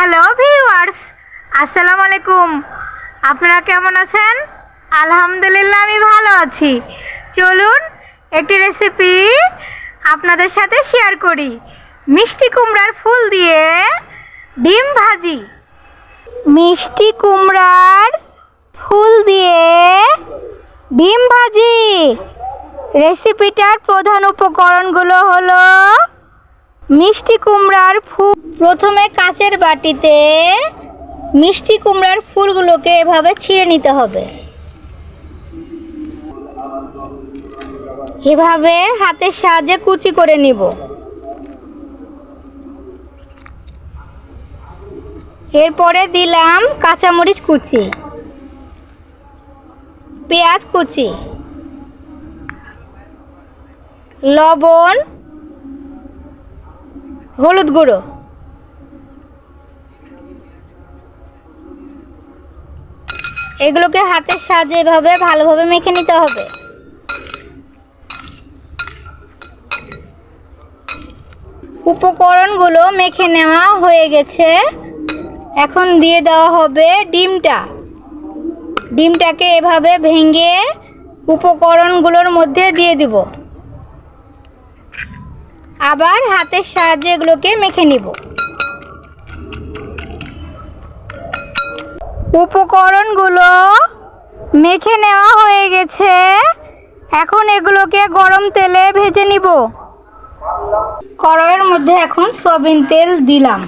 Hello viewers আসসালামু আলাইকুম আপনারা কেমন আছেন আলহামদুলিল্লাহ আমি ভালো আছি চলুন একটি রেসিপি আপনাদের সাথে শেয়ার করি মিষ্টি কুমড়ার ফুল দিয়ে ডিম ভাজি মিষ্টি কুমড়ার ফুল দিয়ে ডিম ভাজি রেসিপিটার প্রধান উপকরণগুলো হলো মিষ্টি কুমড়ার ফুল। প্রথমে কাচের বাটিতে মিষ্টি কুমড়ার ফুলগুলোকে এভাবে ছিঁড়ে নিতে হবে। এভাবে হাতের সাহায্যে কুচি করে নিব। এরপরে দিলাম কাঁচামরিচ কুচি। পেঁয়াজ কুচি। লবণ হলুদ গুঁড়ো। এগুলোকে হাতের সাহায্যে এভাবে ভালোভাবে মেখে নিতে হবে। উপকরণগুলো মেখে নেওয়া হয়ে গেছে। এখন দিয়ে দেওয়া হবে ডিমটা। ডিমটাকে এভাবে ভেঙে উপকরণগুলোর মধ্যে দিয়ে দিব। আবার হাতের সাহায্যে এগুলোকে মেখে নিব। উপকরণগুলো মেখে নেওয়া হয়ে গেছে। এখন এগুলোকে গরম তেলে ভেজে নিব। কড়াইয়ের মধ্যে এখন সয়াবিন তেল দিলাম।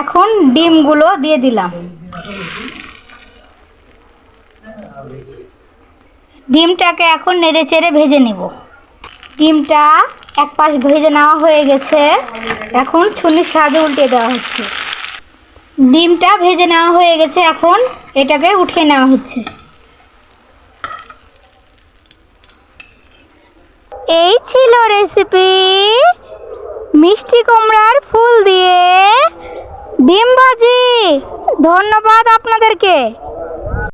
এখন ডিমগুলো দিয়ে দিলাম। ডিমটাকে এখন নেড়ে চেড়ে ভেজে নেব। ডিমটা এক পাশ ভেজে নেওয়া হয়ে গেছে। এখন ছুনির সাহায্যে উল্টে দেওয়া হচ্ছে। ডিমটা ভেজে নেওয়া হয়ে গেছে, এখন এটাকে উঠিয়ে নেওয়া হচ্ছে। এই ছিল রেসিপি মিষ্টি কুমড়ার ফুল দিয়ে ডিম ভাজি। ধন্যবাদ আপনাদেরকে।